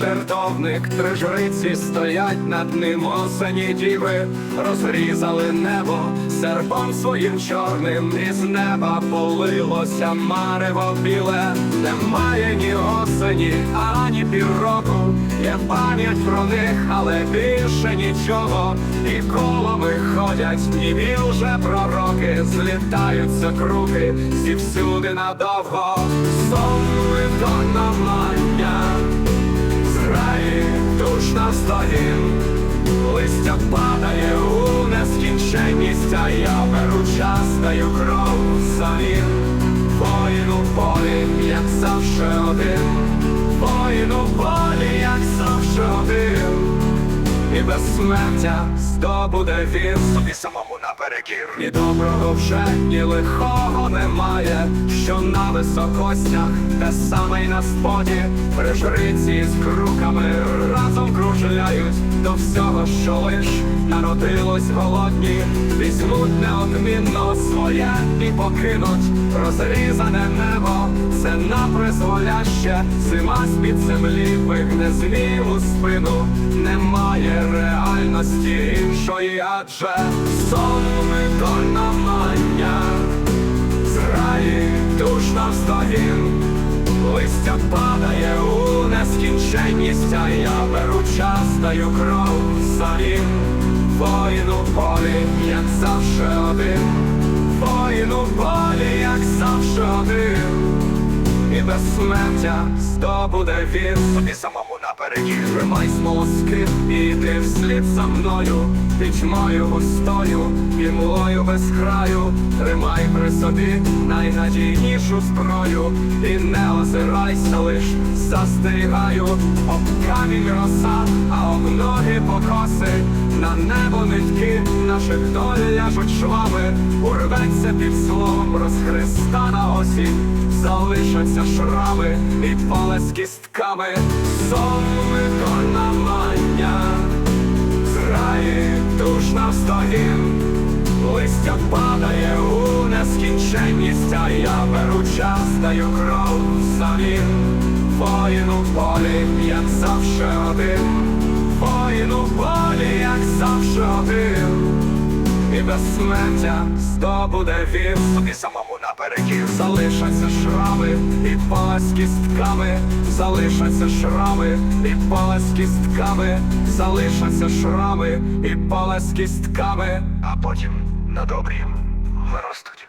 жертовник, три жриці стоять над ним. Осені діви, розрізали небо серпом своїм чорним, із неба полилося марево біле, немає ні осені, ані півроку. Є пам'ять про них, але більше нічого. І колами ходять, німі вже пророки, злітаються круги, зівсюди надовго, сонми до намання, зграї нескінченність, я беру час, кров самим, воїну в полі, як завше один, воїну в полі, як завше один. І безсмертя здобуде він. Собі самому наперекір. Ні доброго вже, ні лихого немає, що на високостях, те саме й на споді, при жриці з круками до всього, що лиш народилось голодні, візьмуть неодмінно своє і покинуть розрізане небо, це напризволяще, зима з-під землі вигне зліву спину, немає реальності іншої, адже сон ми то намання, зграї душ навстогін, листя падає у нескінченність, а я беру час, даю кров самим, воїну полі, як завше один, воїну полі, як завше один. І безсмертя здобуде він собі самому наперекір Тримай смолоскип і йди вслід за мною. Пітьмою густою і млою без краю. Тримай при собі найнадійнішу зброю. І не озирайся лиш застерігаю Об камінь роса, а об ноги покоси. На небо нитки наших доль ляжуть швами. Урветься під словом розхристана осінь залишаться шрами і поле з кістками, сонми то намання, зграї душ навстогін, листя падає у нескінченність, а я беру час, даю кров самим, воїну в полі, як завше один, воїну в полі, як завше один. І безсмертя здобуде він. Тобі самому наперекір Залишаться шрами і пала з кістками Залишаться шрами і пала з кістками Залишаться шрами і пала з кістками А потім на добрі виростуть